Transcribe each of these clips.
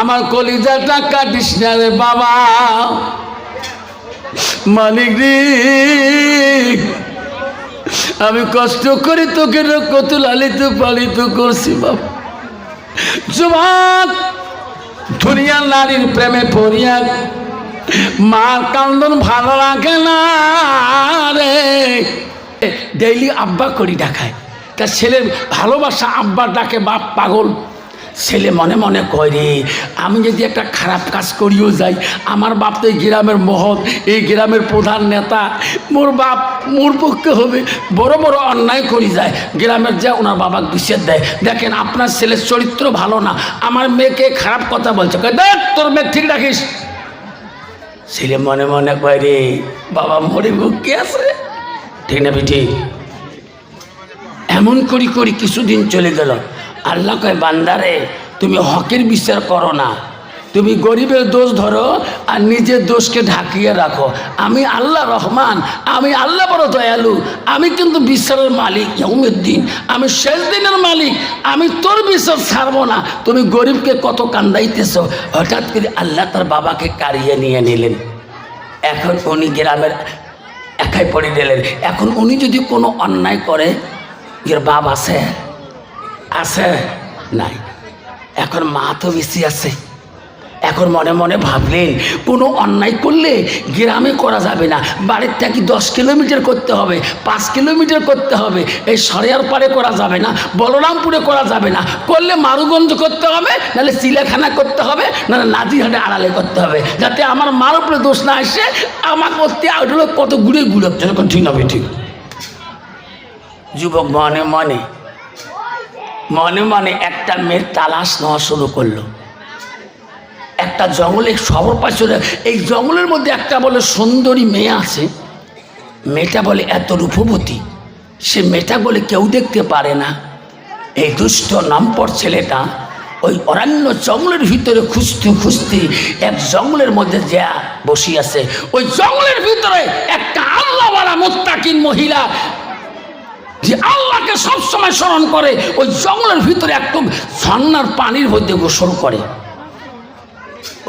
আমার কলিজাটা কাটিস না রে বাবা। মালিক আমি কষ্ট করে তোকে কত লালিত পালিত করছি বাবা। যুবক, দুনিয়ার নারীর প্রেমে পড়িয়া মার কান্দন ভালো লাগে না রে। ডেইলি আব্বা করি ডাকায়। তার ছেলের ভালোবাসা আব্বার ডাকে, বাপ পাগল। ছেলে মনে মনে কয় রে, আমি যদি একটা খারাপ কাজ করিও যাই, আমার বাপ তো এই গ্রামের মহৎ, এই গ্রামের প্রধান নেতা, মোর বাপ মোর পক্ষে হবে, বড় বড় অন্যায় করি যায়, গ্রামের যা ওনার বাবা বিষেদ দেয়। দেখেন, আপনার ছেলের চরিত্র ভালো না, আমার মেয়েকে খারাপ কথা বলছে দেখ, তোর মেয়ে ঠিক রাখিস। ছেলে মনে মনে কয় রে, বাবা মরে মুখে আছে ঠিক না ঠিক এমন করি করি কিছুদিন চলে গেল। আল্লাহ কয়, বান্দারে, তুমি হকের বিচার করো না। তুমি গরিবের দোষ ধরো আর নিজের দোষকে ঢাকিয়ে রাখো। আমি আল্লাহ রহমান, আমি আল্লাহ বড় দয়ালু, আমি কিন্তু বিশ্বাসের মালিক ইয়মের আমি শেষ দিনের মালিক, আমি তোর বিশ্বাস ছাড়বো না। তুমি গরিবকে কত কান্দাইতেছ? হঠাৎ করে আল্লাহ তার বাবাকে কারিয়ে নিয়ে নিলেন। এখন উনি গ্রামের একাই পড়ে গেলেন। এখন উনি যদি কোনো অন্যায় করে, এর বাপ আছে? আছে? নাই। এখন মা তো বেশি আছে। এখন মনে মনে ভাবলেন, কোনো অন্যায় করলে গ্রামে করা যাবে না। বাড়ির থেকে দশ কিলোমিটার করতে হবে, পাঁচ কিলোমিটার করতে হবে। এই সরিয়ার পারে করা যাবে না, বলরামপুরে করা যাবে না। করলে মারুগঞ্জ করতে হবে, নাহলে চিলেখানা করতে হবে, নাহলে নাজিরহাটে আড়ালে করতে হবে। যাতে আমার মার উপরে দোষ না আসে আমার করতে আউটলো কত ঘুরে যেরকম ঠিক হবে ঠিক। যুবক মনে মনে মনে মনে একটা মেয়ের তালাশ নেওয়া শুরু করল। একটা জঙ্গলে সবর পাশে এই জঙ্গলের মধ্যে একটা বলে সুন্দরী মেয়ে আছে। মেয়েটা বলে, এত রূপবতী। সে মেয়েটা বলে, কেউ দেখতে পারে না। এই দুষ্ট নামপর ছেলেটা ওই অরণ্য জঙ্গলের ভিতরে খুঁজতে খুঁজতে এক জঙ্গলের মধ্যে যা বসি আছে ওই জঙ্গলের ভিতরে একটা আল্লাহওয়ালা মোত্তাকিন মহিলা যে আল্লাহকে সবসময় স্মরণ করে, ওই জঙ্গলের ভিতরে একটু ঝর্নার পানির মধ্যে গোসল করে।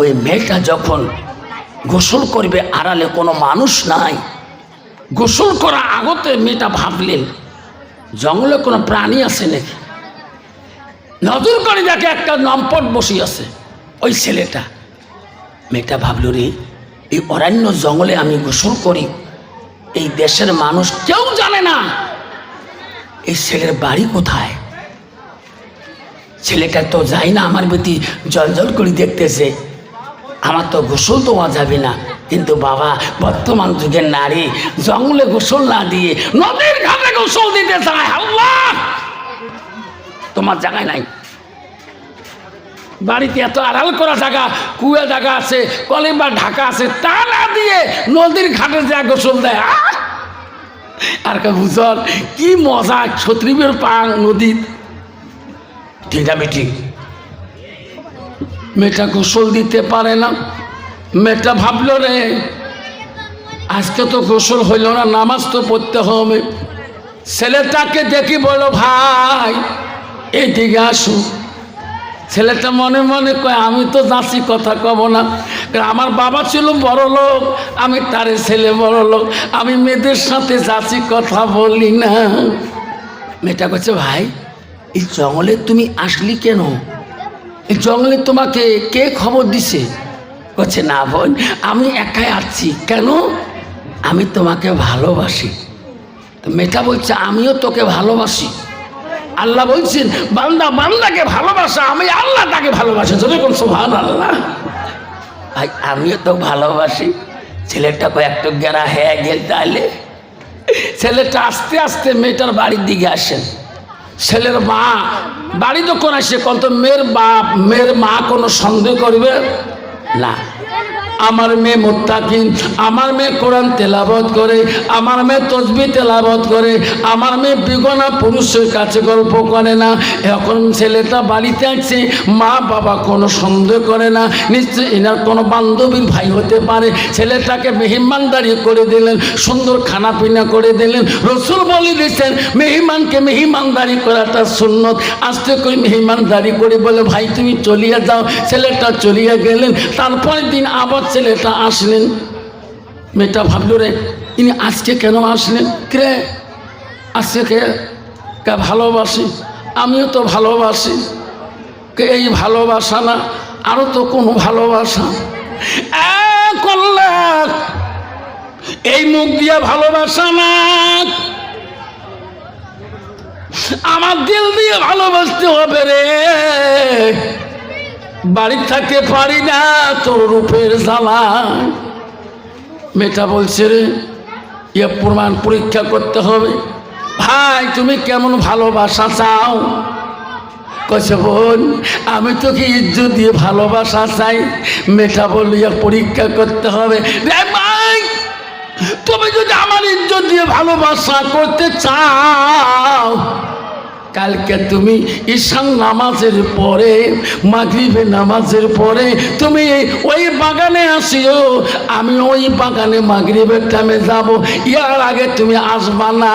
ওই মেয়েটা যখন গোসল করবে, আড়ালে কোনো মানুষ নাই। গোসল করা আগতে মেয়েটা ভাবলেন, জঙ্গলে কোনো প্রাণী আছে নাকি? নজর করে দেখে একটা নম্পট বসে আছে, ওই ছেলেটা। মেয়েটা ভাবল, রে, এই অরণ্য জঙ্গলে আমি গোসল করি, এই দেশের মানুষ কেউ জানে না এই ছেলের বাড়ি কোথায়? ছেলেটা তো যায় না আমার প্রতি জল করে দেখতেছে। আমার তো গোসল দেওয়া যাবে না। কিন্তু বাবা, বর্তমান যুগের নারী জঙ্গলে গোসল না দিয়ে নদীর ঘাটে গোসল দিতে চায়। তোমার জায়গায় নাই? বাড়িতে এত আড়াল করা জায়গা কুয়া জায়গা আছে, কলিম বা ঢাকা আছে, তা না দিয়ে নদীর ঘাটে যা গোসল দেয়! আর কে কি মজা, ছত্রিবের পাং ঠিক আমি ঠিক মেয়েটা গোসল দিতে পারে না। মেয়েটা ভাবলো রে, আজকে তো গোসল হইল না, নামাজ তো পড়তে হবে। ছেলেটাকে দেখি বলো, ভাই এইদিকে আসুন ছেলেটা মনে মনে কয়, আমি তো যাচ্ছি কথা কব না। আমার বাবা ছিল বড় লোক, আমি তারে ছেলে বড় লোক, আমি মেয়েদের সাথে যাচ্ছি, কথা বলি না। মেয়েটা করছে ভাই, এই জঙ্গলে তুমি আসলি কেন? এই জঙ্গলে তোমাকে কে খবর দিছে? বলছে না বোন, আমি একাই আছি। কেন? আমি তোমাকে ভালোবাসি। মেয়েটা বলছে, আমিও তোকে ভালোবাসি। আল্লাহ বলছেন, বান্দা বান্দাকে ভালোবাসা, আমি আল্লাহ তাকে ভালোবাসি। যখন সোহান আল্লাহ ভাই, আমিও তো ভালোবাসি। ছেলেটা কয়েকটা গেরা হয়ে গেল তাহলে? ছেলেটা আস্তে আস্তে মেয়েটার বাড়ির দিকে আসেন। ছেলের মা, বাড়ি যখন আসে কত মেয়ের বাপ, মেয়ের মা কোনো সন্দেহ করবে? না। আমার মেয়ে মোত্তাকিন, আমার মেয়ে কোরআন তেলাবত করে, আমার মেয়ে তসবি তেলাবত করে, আমার মেয়ে বিগনা পুরুষের কাছে গল্প করে না। এখন ছেলেটা বাড়িতে আছে, মা বাবা কোনো সন্দেহ করে না। নিশ্চয়ই এনার কোনো বান্ধবীর ভাই হতে পারে। ছেলেটাকে মেহমানদারি করে দিলেন, সুন্দর খানা পিনা করে দিলেন। রসুল বলে দিয়েছেন, মেহমানকে মেহমানদারি করাটা সুন্নত। আস্তে করে মেহমানদারি করে বলে, ভাই, তুমি চলিয়ে যাও। ছেলেটা চলিয়ে গেলেন। তারপরের দিন আবার ছেলেটা আসলেন। মেয়েটা ভাবলো রে ইনি আজকে কেন আসলেন? কে আজকে কে? ভালোবাসি? আমিও তো ভালোবাসি। কে এই ভালোবাসা না? আরও তো কোনো ভালোবাসা? আল্লাহ, এই মুখ দিয়ে ভালোবাসা না? আমার দিল দিয়ে ভালোবাসতে হবে রে। বাড়ি থাকতে পারি না তোর রূপের জ্বালা। মেয়েটা বলছে রে ইয়ে প্রমাণ পরীক্ষা করতে হবে। ভাই, তুমি কেমন ভালোবাসা চাও? কছে বোন, আমি তোকে ইজ্জত দিয়ে ভালোবাসা চাই। মেয়েটা বলল ইয়ে পরীক্ষা করতে হবে। ভাই, তুমি যদি আমার ইজ্জত দিয়ে ভালোবাসা করতে চাও কালকে তুমি ঈশান নামাজের পরে মাগরিবের নামাজের পরে তুমি ওই বাগানে আসিও, আমি ওই বাগানে মাগরিবের টাইমে যাব। ইয়ার আগে তুমি আসবা না।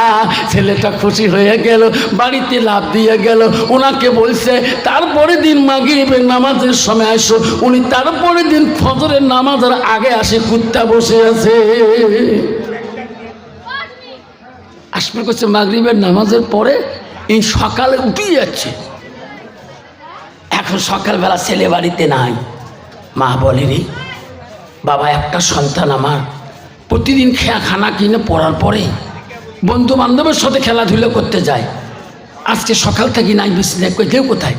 ছেলেটা খুশি হয়ে গেল, বাড়িতে লাভ দিয়ে গেল। ওনাকে বলছে তারপরে দিন মাগরিবের নামাজের সময় আসো। উনি তারপরে দিন ফজরের নামাজের আগে আসে, কুত্তা বসে আছে। আসবে, করছে মাগরিবের নামাজের পরে? এই সকালে উঠেই যাচ্ছে। এখন সকালবেলা ছেলে বাড়িতে নাই। মা বলে, রে, বাবা, একটা সন্তান আমার। প্রতিদিন খেয়া খানা কিনে পড়ার পরে বন্ধু বান্ধবের সাথে খেলাধুলো করতে যায়। আজকে সকাল থেকে নাই, বিছনায় কেউ কোথায়?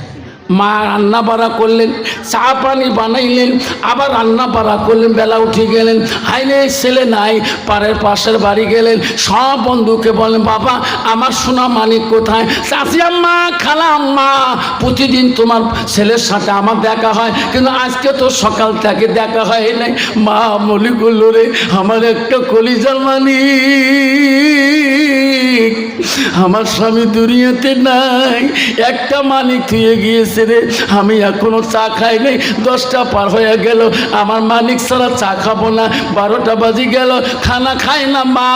মা রান্না বাড়া করলেন, চা পানি বানাইলেন, আবার রান্না বাড়া করলেন, বেলা উঠে গেলেন হাইলে ছেলে নাই, পাড়ের পাশের বাড়ি গেলেন, সব বন্ধুকে বলেন বাবা, আমার সোনা মানিক কোথায়? চাষি আম্মা, খালা আম্মা, প্রতিদিন তোমার ছেলের সাথে আমার দেখা হয়, কিন্তু আজকে তো সকাল থেকে দেখা হয় নাই। মা মলি করল রে, আমার একটা কলিজার মানিক, আমার স্বামী দুনিয়াতে নাই, একটা মালিক থুয়ে গিয়েছে। রে আমি এখনও চা খাই নাই দশটা পার হয়ে গেল। আমার মালিক ছাড়া চা খাব না। বারোটা বাজি গেল। খানা খাই না মা।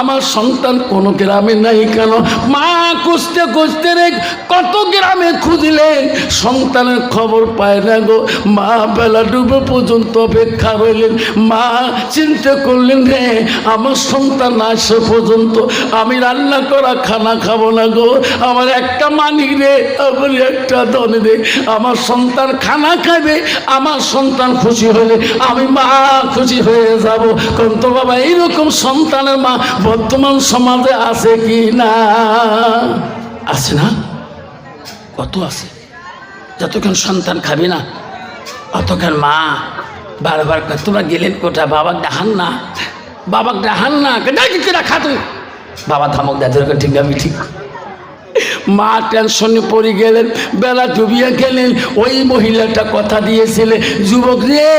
আমার সন্তান কোনো গ্রামে নাই কেন? মা খুঁজতে খুঁজতে রে, কত গ্রামে খুঁজলেন সন্তানের খবর পায় না গো। মা বেলা ডুবে পর্যন্ত অপেক্ষা রইলেন। মা চিন্তা করলেন রে আমার সন্তান আসে পর্যন্ত আমি রান্না করা খানা খাব না গো। আমার একটা মানিক রে আমার একটা ধন রে আমার সন্তান খানা খাবে, আমার সন্তান খুশি হলে আমি মা খুশি হয়ে যাব। কারণ বাবা, এইরকম সন্তানের মা বর্তমান সমাজে আছে কি না? আছে না? কত আছে? যতক্ষণ সন্তান খাবে না, অতক্ষণ মা বারবার তোমরা গেলেন কোথায়? বাবাক ডাহান না। বাবাক ডাহান না। ডাকি কেনা খাতু বাবা থামক, দাদের ঠিক আমি ঠিক মা টেনশনে পড়ে গেলেন, বেলা ডুবিয়ে গেলেন। ওই মহিলাটা কথা দিয়েছিলেন যুবক রে,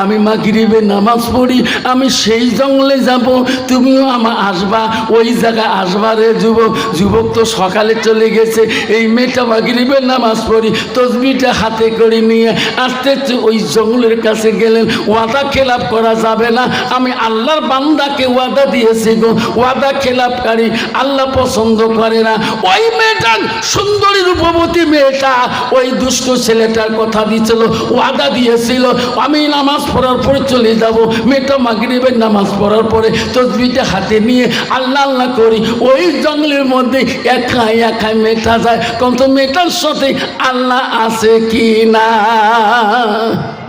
আমি মাগরিবে নামাজ পড়ি, আমি সেই জঙ্গলে যাব, তুমিও আমার আসবা, ওই জায়গায় আসবা রে যুবক। যুবক তো সকালে চলে গেছে, এই মেয়েটা মাগরিবে নামাজ পড়ি তসবিটা হাতে করে নিয়ে আস্তে। আস্তে ওই জঙ্গলের কাছে গেলেন, ওয়াদা খেলাপ করা যাবে না, আমি আল্লাহর বান্দাকে ওয়াদা দিয়েছি গো, ওয়াদা খেলাপকারী আল্লাহ পছন্দ করে না। ওই মেয়েটা সুন্দরী রূপবতী মেয়েটা ওই দুষ্ট ছেলেটার কথা দিয়েছিল ওয়াদা দিয়েছিল, আমি নামাজ পড়ার পরে চলে যাব। মেয়েটা মাগরিবের নামাজ পড়ার পরে তসবিটা হাতে নিয়ে আল্লাহ আল্লাহ করি, ওই জঙ্গলের মধ্যে একাই একাই মেয়েটা যায়। কিন্তু মেয়েটার সাথে আল্লাহ আছে কি না?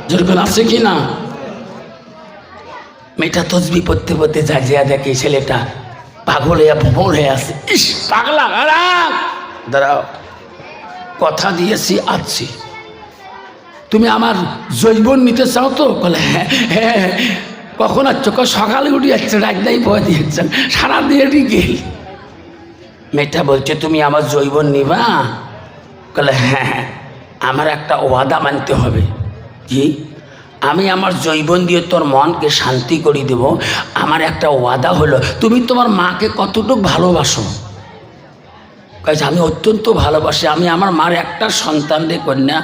যেরকম আছে কি না? মেয়েটা তসবি পড়তে পড়তে যায় যে দেখে ছেলেটা পাগল হয়ে হয়ে আসে ইস, পাগলা দাঁড়াও, কথা দিয়েছি আসছি তুমি আমার জৈবন নিতে চাও তো? বলে হ্যাঁ হ্যাঁ কখন আসছো ক সকালে উঠে যাচ্ছে রাজদাই বয় দিয়েছেন সারা দিয়ে গেল। মেয়েটা বলছে, তুমি আমার জৈবন নিবা? বলে হ্যাঁ হ্যাঁ। আমার একটা ওয়াদা মানতে হবে। কি? আমি আমার জৈবন দিয়ে তোর মনকে শান্তি করে দেব। আমার একটা ওয়াদা হলো, তুমি তোমার মাকে কতটুকু ভালোবাসো? কাজে আমি অত্যন্ত ভালোবাসি। আমি আমার মার একটা সন্তান রে কন্যা।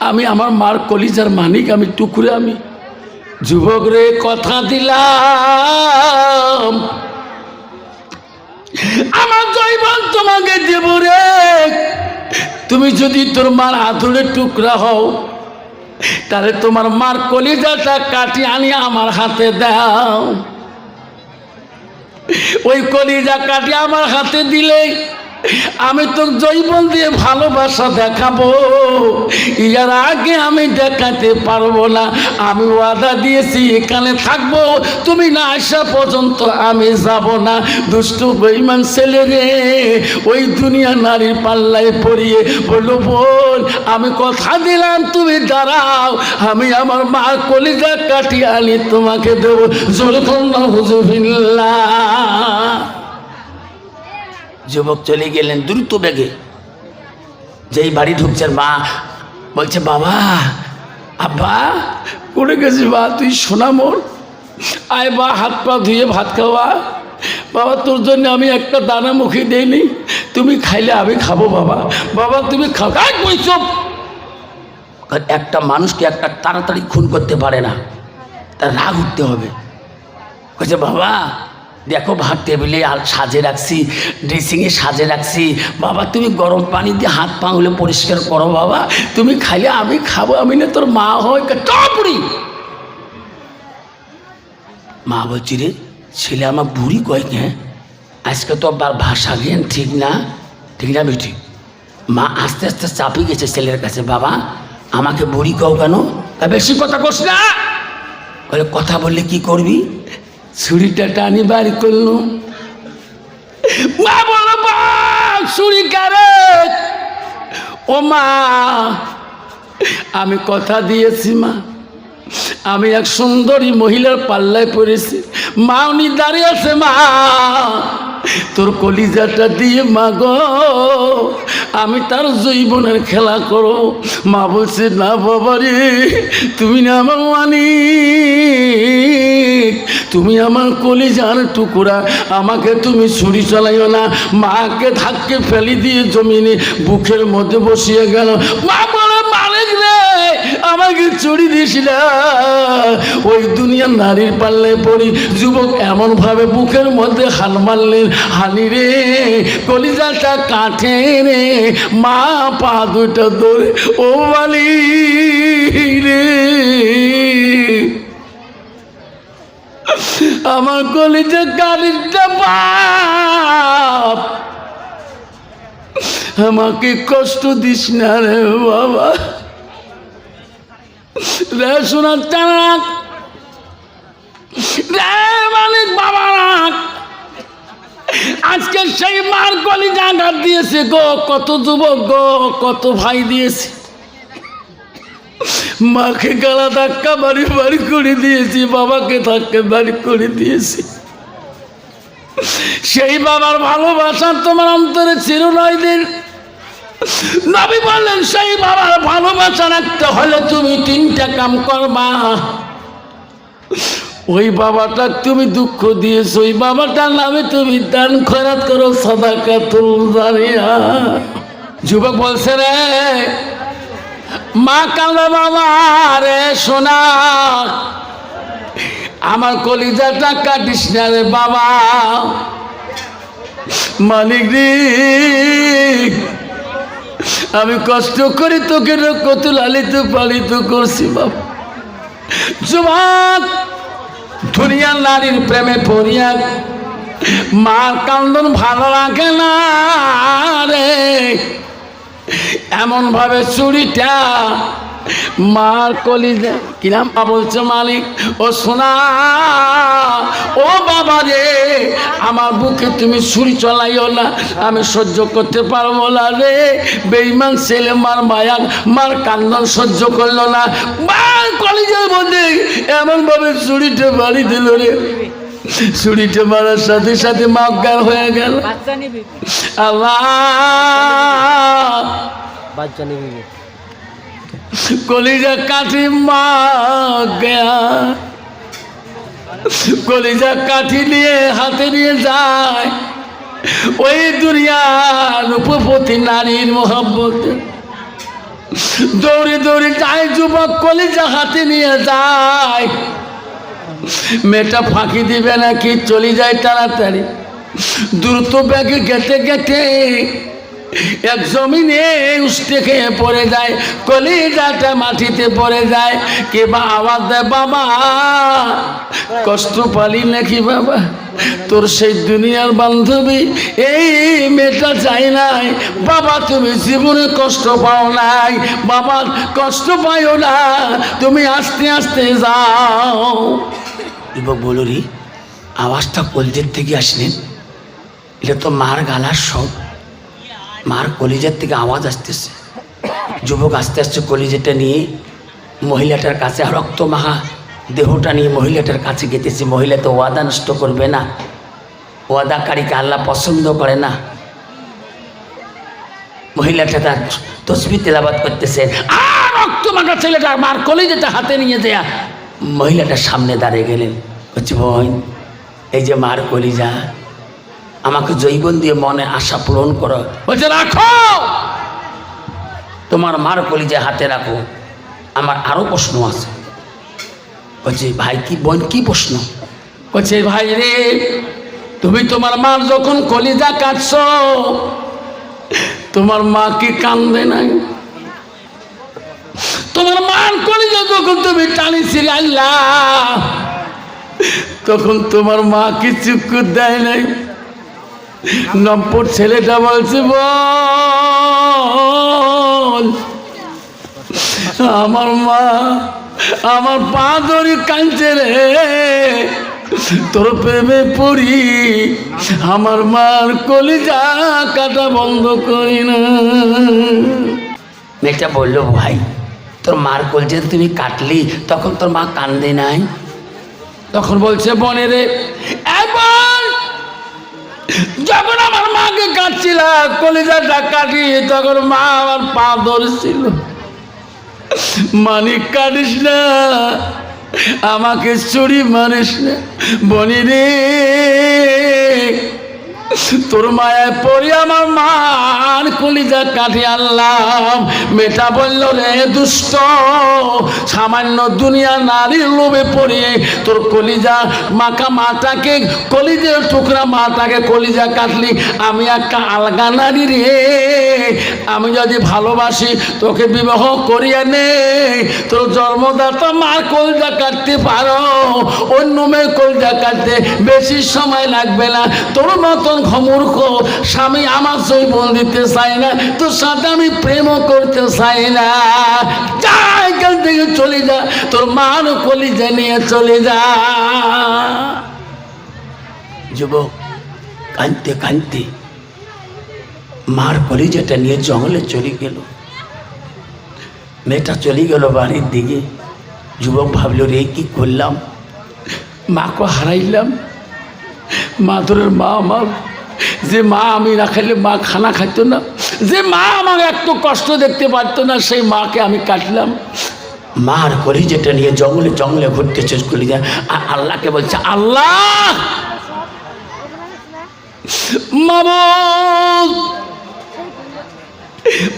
আমি আমার মার কলিজার মানিক, আমি টুকরে আমি। যুবক রে, কথা দিলাম। আমার জৈবন তোমাকে দেব রে। তুমি যদি তোর মার আদুরে টুকরা হও তাহলে তোমার মার কলিজাটা কাটি আনি আমার হাতে দাও। ওই কলিজা কাটি আমার হাতে দিলে আমি তো জৈবন দিয়ে ভালোবাসা দেখাবো। ইয়ার আগে আমি দেখাতে পারব না। আমি ওয়াদা দিয়েছি, এখানে থাকব। তুমি না আসা পর্যন্ত আমি যাব না। দুষ্টু বৈমান ছেলে রে, ওই দুনিয়া নারীর পাল্লায় পড়িয়ে বলল বল আমি কথা দিলাম, তুমি দাঁড়াও। আমি আমার মা কলিজা কাটিয়ে আনি, তোমাকে দেবো। জোর হুজুবিল্লা যুবক চলে গেলেন দ্রুত বেগে। যেই বাড়ি ঢুকছেন মা বলছে, বাবা, আব্বা করে গেছিস বা তুই শোনা মোর। আয় বা হাত পা ধুয়ে ভাত খাওয়া বাবা, তোর জন্য আমি একটা দানা মুখে দেইনি। তুমি খাইলে আমি খাব বাবা। বাবা, তুমি খাও। একটা মানুষকে একটা তাড়াতাড়ি খুন করতে পারে না। তার রাগ উঠতে হবে। বলছে, বাবা দেখো ভাত টেবিলে আর সাজে রাখছি ড্রেসিংয়ে সাজে রাখছি। বাবা, তুমি গরম পানি দিয়ে হাত পা হলে পরিষ্কার করো বাবা। তুমি খাইলে আমি খাব, আমি না তোর মা হয় টপড়ি মা বলছি রে, ছেলে আমার বুড়ি কয় হ্যাঁ আজকে তো আবার ভাষা জ্ঞান ঠিক না। ঠিক না বেটি? মা আস্তে আস্তে চাপি গেছে ছেলের কাছে, বাবা। আমাকে বুড়ি কও কেন? তা বেশি কথা কস না। কথা বললে কি করবি? ছুরিটা টানি বাড়ি করলুম মা বলো ছুরি কারে? ও মা আমি কথা দিয়েছি মা। আমি এক সুন্দরী মহিলার পাল্লায় পড়েছি। মা, উনি দাঁড়িয়ে আছে, মা। তোর কলিজাটা দিয়ে, মা গো, আমি তার জৈবনের খেলা করো মা বলছে, না বাবা রে, তুমি না আমার মানি তুমি আমার কলিজার টুকুরা, আমাকে তুমি ছুরি চালাইও না। মাকে ধাক্কে ফেলি দিয়ে জমিনে বুকের মধ্যে বসিয়ে গেল। মা, বলে আমাকে চুরি দিয়েছিল ওই দুনিয়ার নারীর পাল্লে পড়ি, যুবক এমন ভাবে বুকের মধ্যে হাল মারলেন, হানি রে, কলিজাটা কাঠে রে, মা পা দুটা ধরে, ও বালি রে। আমার কলিজা কারিটা বাপ। আমাকে কষ্ট দিস না রে বাবা। রে শোনার টানাক রে মালিক। আজকে সেই মার কলি জাগাত দিয়েছে গো, কত যুবক গো, কত ভাই দিয়েছে। মাকে গালা ধাক্কা বাড়ি বাড়ি করে দিয়েছি, বাবাকে ধাক্কা বাড়ি করে দিয়েছি। সেই বাবার ভালোবাসা তোমার অন্তরে চিরনয় দিন। নবী বললেন, সেই বাবার ভালোবাসা রাখতে হলে তুমি তিনটা কাম করবা। ওই বাবাটা তুমি দুঃখ দিয়েছ, ওই বাবাটার নামে তুমি দান খরাত করো সদাকা তুল জানিয়া যুবক বলছে, রে, মা কালো বাবা, রে, সোনা। আমার কলিজাটা কাটিস না রে বাবা। মালিক রে আমি কষ্ট করে তোকে কত লালিত পালিত করছি বাবা যুবক, দুনিয়ার নারীর প্রেমে পড়িয়া মার কান্দন ভালো লাগে না রে। এমন ভাবে চুরিটা মার কলিজা। কিরাম বলছে মালিক ও সোনা ও বাবা রে আমার বুকে তুমি ছুরি চলাইও না আমি সহ্য করতে পারব না রে। বেইমান ছেলে মার মায়া মার কান্দন সহ্য করল না। মার কলিজার মধ্যে এমন ভাবে ছুরিটা বাড়ি দিল রে। ছুরিটা মারার সাথে সাথে মা অজ্ঞান হয়ে গেল। আল্লাহ! বাচ্চা নিবি। কলিজা কাঠি মা গয়া কলিজা কাঠি নিয়ে হাতে নিয়ে যায়। ওই দুনিয়ার উপপতি নারীর মোহাম্মত দৌড়ে দৌড়ে যায় যুবক, কলিজা হাতে নিয়ে যায়। মেয়েটা ফাঁকি দিবে নাকি? চলে যায় তাড়াতাড়ি। দ্রুত ব্যাগে গেতে গেতে এক জমিনে খেয়ে পড়ে যায়, কলিজাটা মাটিতে পড়ে যায়। কে বা আওয়াজ দেয়, বাবা, কষ্ট পালি নাকি বাবা? তোর সেই দুনিয়ার বান্ধবী, এই মেয়েটা চাই নাই। বাবা, তুমি জীবনে কষ্ট পাও নাই। বাবা, কষ্ট পাইও না। তুমি আস্তে আস্তে যাও। যুবক বলো আওয়াজটা কলজের থেকে আসলেন? এটা তো মার গালার সব মার কলিজার থেকে আওয়াজ আসতেছে। যুবক আস্তে আস্তে কলিজাটা নিয়ে মহিলাটার কাছে রক্ত মাহা দেহটা নিয়ে মহিলাটার কাছে গেতেছে। মহিলা তো ওয়াদা নষ্ট করবে না। ওয়াদাকারীকে আল্লাহ পছন্দ করে না। মহিলাটা তার তসবি তেলাবাদ করতেছে রক্ত মাখা ছেলেটা মার কলিজাটা হাতে নিয়ে দেয়া মহিলাটার সামনে দাঁড়িয়ে গেলেন। হচ্ছে বোন, এই যে মার কলিজা আমাকে জৈবন দিয়ে মনে আশা পূরণ করো। বলছে রাখো! তোমার মার কলিজা হাতে রাখো। আমার আরও প্রশ্ন আছে। বলছে ভাই কি বোন কি প্রশ্ন? বলছে ভাই রে তুমি তোমার মার যখন কলিজা কাটছ তোমার মা কি কান্দে নাই? তোমার মার কলিজা যখন তুমি টানিছিলে আল্লাহ তখন তোমার মা কি চুক্কু দেয় নাই? নম্বর ছেলেটা বলছে বল। আমার মা আমার পা ধরে কাঁদছে রে। তোর প্রেমে পড়ি আমার মার কলিজা কাটা বন্ধ করি না। মেয়েটা বলল ভাই তোর মার কলজে তুমি কাটলি তখন তোর মা কান্দে নাই? তখন বলছে বনে রে একবার যখন আমার মাকে কাটছিলাম কলিজাটা কাটি তখন মা আমার পা ধরেছিল। মানিক কাটিস না, আমাকে চুরি মানিস না, বনি রে। তোর মায়ায় পড়ি আমার মার কলিজা কাটি আনলাম। মেটা বলল, রে দুষ্ট, সামান্য দুনিয়া নারীর লোভে পড়িয়ে তোর কলিজা মাখা মাটাকে কলিজের টুকরা মাটাকে কলিজা কাটলি। আমি একটা আলগা নারী রে, আমি যদি ভালোবাসি, তোকে বিবাহ করিয়া নে। তোর জন্মদাতা মার কলজা কাটতে পারো, অন্য মেয়ে কলজা কাটতে বেশি সময় লাগবে না। তোর মতন ঘমূর্খ, স্বামী আমার সই জৈবন দিতে চাই না, তোর সাথে আমি প্রেমও করতে চাই না। যা, এখান থেকে চলে যা, তোর মার কলিজা নিয়ে চলে যা। যুবক, কাঁদতে কাঁদতে মার কলিজাটা নিয়ে জঙ্গলে চলে গেল। মেয়েটা চলে গেল বাড়ির দিকে। যুবক ভাবলো, রে, কি করলাম? মাকে হারাইলাম। মাদুরের মা আমার যে মা আমি না খাইলে মা খানা খাইতো না। যে মা আমাকে এত কষ্ট দেখতে পারতো না সেই মাকে আমি কাটলাম। মার করি যেটা নিয়ে জঙ্গলে জঙ্গলে ঘুরতে শেষ করি যায় আর আল্লাহকে বলছে আল্লাহ!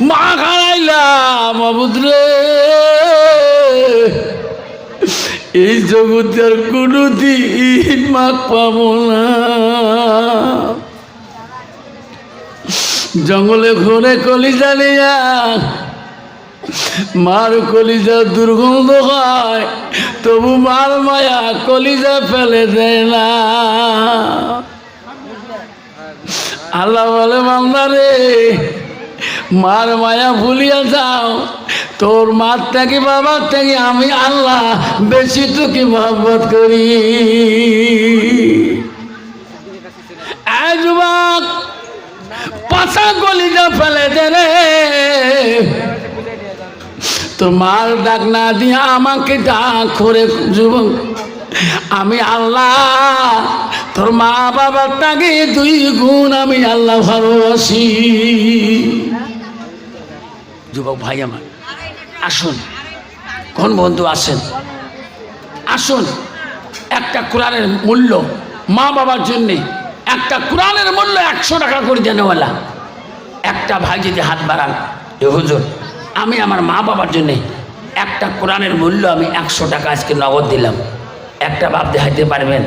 মা খারাইলাম মাবুদ রে। এই জগতে আর কোনো দিন মা পাবো না। জঙ্গলে ঘুরে কলিজা নিয়া, মার কলিজা দুর্গন্ধ হয়, তবু মার মায়া কলিজা ফেলে দেয় না। আল্লাহ বলে মান্দারে মার মায়া ভুলিয়া যাও, তোর মার থেকে বাবার থেকে আমি আল্লাহ বেশি তোকে মহব্বত করি। যুবক পাশা গলিটা ফেলে দে রে। তোর মার ডাক না দিয়ে আমাকে ডাক করে যুবক। আমি আল্লাহ, তোর মা বাবার তাকে দুই গুণ আমি আল্লাহ ভালোবাসি। যুবক ভাই আমার, আসুন, কোন বন্ধু আসেন আসুন, একটা কোরআনের মূল্য মা বাবার জন্যে একটা কোরআনের মূল্য একশো টাকা করে দেনেওয়ালা একটা ভাই যদি হাত বাড়ান, এ হুজুর, আমি আমার মা বাবার জন্যে একটা কোরআনের মূল্য আমি একশো টাকা আজকে নগদ দিলাম। একটা বাপ দেখাইতে পারবেন?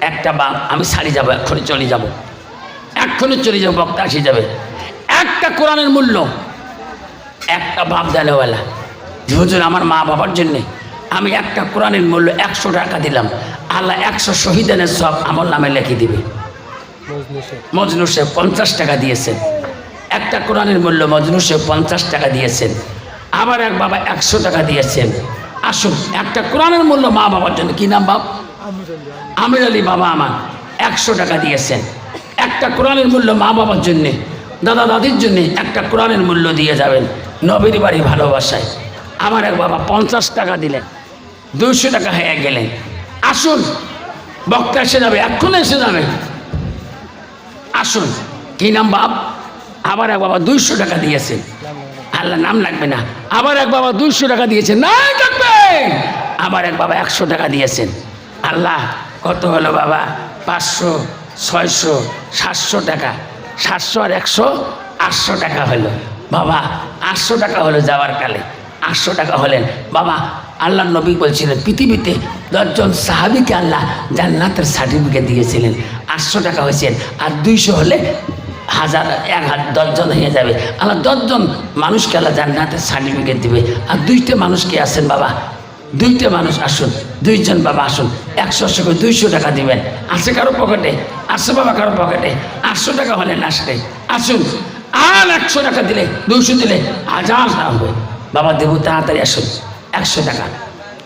একটা বাপ, আমি সারি যাব, এক্ষুনি চলে যাব। এক্ষুনি চলে যাব, বক্তা আসে যাবে। একটা কোরআনের মূল্য একটা বাপ দেনেওয়ালা হুজুর, আমার মা বাবার জন্যে আমি একটা কোরআনের মূল্য একশো টাকা দিলাম। আল্লাহ একশো শহীদানের সব আমার নামে লিখে দিবে। মজনু সাহেব পঞ্চাশ টাকা দিয়েছেন। একটা কোরআনের মূল্য মজনু সাহেব পঞ্চাশ টাকা দিয়েছেন। আবার এক বাবা একশো টাকা দিয়েছেন। আসুন একটা কোরআনের মূল্য মা বাবার জন্য। কি নাম বাপ? আমির আলী বাবা আমার। একশো টাকা দিয়েছেন। একটা কোরআনের মূল্য মা বাবার জন্যে দাদা দাদির জন্যে একটা কোরআনের মূল্য দিয়ে যাবেন নবীর বাড়ি ভালোবাসায়। আমার এক বাবা পঞ্চাশ টাকা দিলেন। দুইশো টাকা হয়ে গেলেন। আসুন। বক্তা এসে যাবে, এক্ষুনি এসে যাবে। আসুন। কি নাম বাপ? আবার এক বাবা দুইশো টাকা দিয়েছেন আল্লাহ নাম লাগবে না। আবার এক বাবা দুইশো টাকা দিয়েছেন না লাগবে আবার এক বাবা একশো টাকা দিয়েছেন আল্লাহ, কত হলো বাবা? পাঁচশো, ছয়শো, সাতশো টাকা। সাতশো আর একশো, আটশো টাকা হলো। বাবা, আটশো টাকা হলো যাওয়ার কালে। আটশো টাকা হলেন। বাবা আল্লাহ নবী বলছিলেন, পৃথিবীতে দশজন সাহাবিকে আল্লাহ জান্নাতের সার্টিফিকেট দিয়েছিলেন। আটশো টাকা হয়েছেন আর দুইশো হলে হাজার, এক হাজার, দশজন হয়ে যাবে। আল্লাহ দশজন মানুষকে আল্লাহ জান্নাতের সার্টিফিকেট দিবে। আর দুইটা মানুষকে আসেন বাবা? দুইটা মানুষ আসুন, দুইজন বাবা আসুন। একশো একশো করে দুইশো টাকা দিবেন। আছে কারও পকেটে? আসছে বাবা কারও পকেটে? আটশো টাকা হলেন আসলে আসুন, আর একশো টাকা দিলে, দুইশো দিলে হাজার হবে। বাবা দেবু, তাড়াতাড়ি আসুন। একশো টাকা।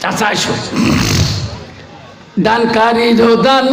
চাচা আসুন দানকারী দান